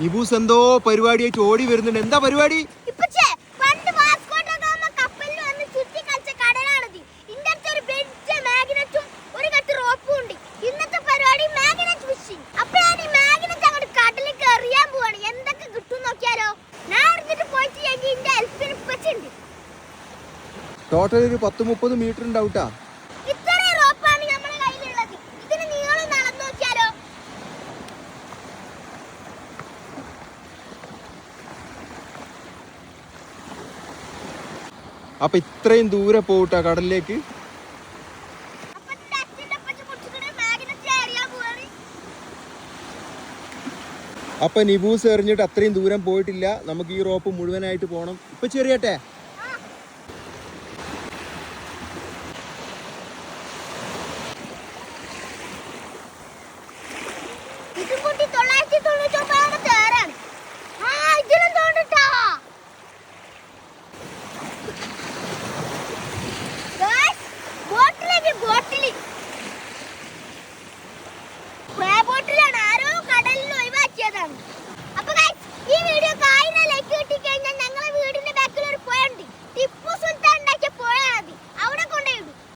നിബൂസ് എന്തോ പരിപാടിയായിട്ട് ഓടി വരുന്നുണ്ട്. എന്താ പരിപാടി? ടോട്ടൽ ഒരു പത്ത് മുപ്പത് മീറ്റർ ഉണ്ടാവും കേട്ടാ അപ്പൊ ഇത്രയും ദൂരെ പോയിട്ട് കടലിലേക്ക്? അപ്പൊ നിബൂസ് എറിഞ്ഞിട്ട് അത്രയും ദൂരം പോയിട്ടില്ല. നമുക്ക് ഈ റോപ്പ് മുഴുവനായിട്ട് പോണം. ഇപ്പൊ ചെറിയട്ടെ? Yeah,